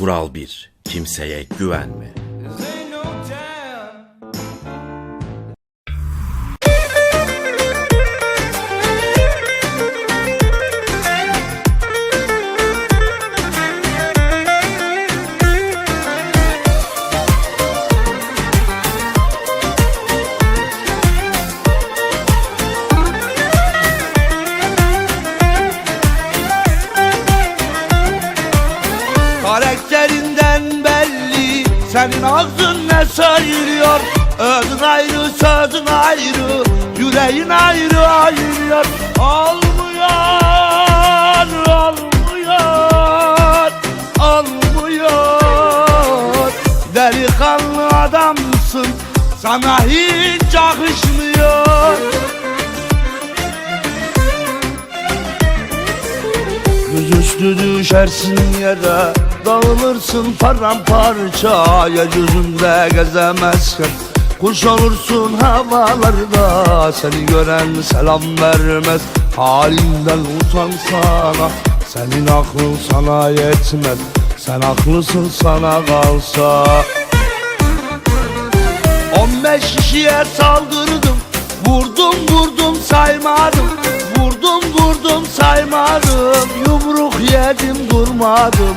Kural 1. Kimseye güvenme. Senin ağzın ne sayılıyor? Özün ayrı sözün ayrı Yüreğin ayrı ayırıyor. Olmuyor Olmuyor Olmuyor Delikanlı adamsın Sana hiç yakışmıyor. Yüzüstü düşersin yere Dağılırsın paramparça Yeryüzünde gezemezken Kuş olursun havalarda Seni gören selam vermez. Halinden utansana Senin aklın sana yetmez. Sen haklısın sana kalsa. 15 kişiye saldırdım Vurdum vurdum saymadım. Vurdum vurdum saymadım Yumruk yedim durmadım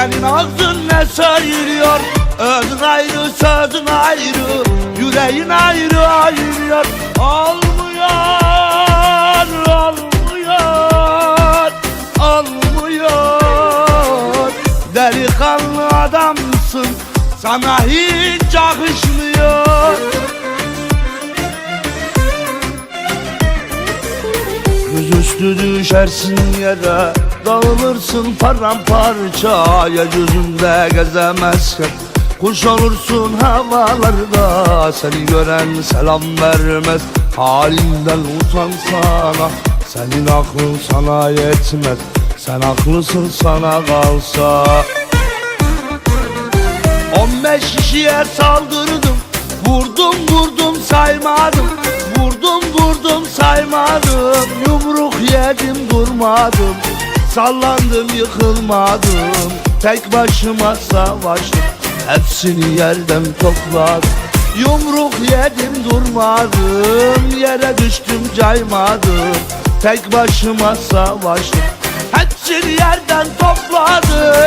Senin ağzın ne sayılıyor Özün ayrı sözün ayrı. Yüreğin ayrı ayırıyor. Olmuyor Olmuyor Olmuyor Delikanlı adamsın Sana hiç yakışmıyor. Yüzüstü düşersin yere Dağılırsın paramparça Yeryüzünde gezemezken Kuş olursun havalarda Seni gören selam vermez. Halinden utansana Senin aklın sana yetmez. Sen haklısın sana kalsa. 15 kişiye saldırdım Vurdum vurdum saymadım. Vurdum vurdum saymadım Yumruk yedim durmadım Sallandım yıkılmadım. Tek başıma savaştım. Hepsini yerden topladım. Yumruk yedim durmadım. Yere düştüm caymadım. Tek başıma savaştım. Hepsini yerden topladım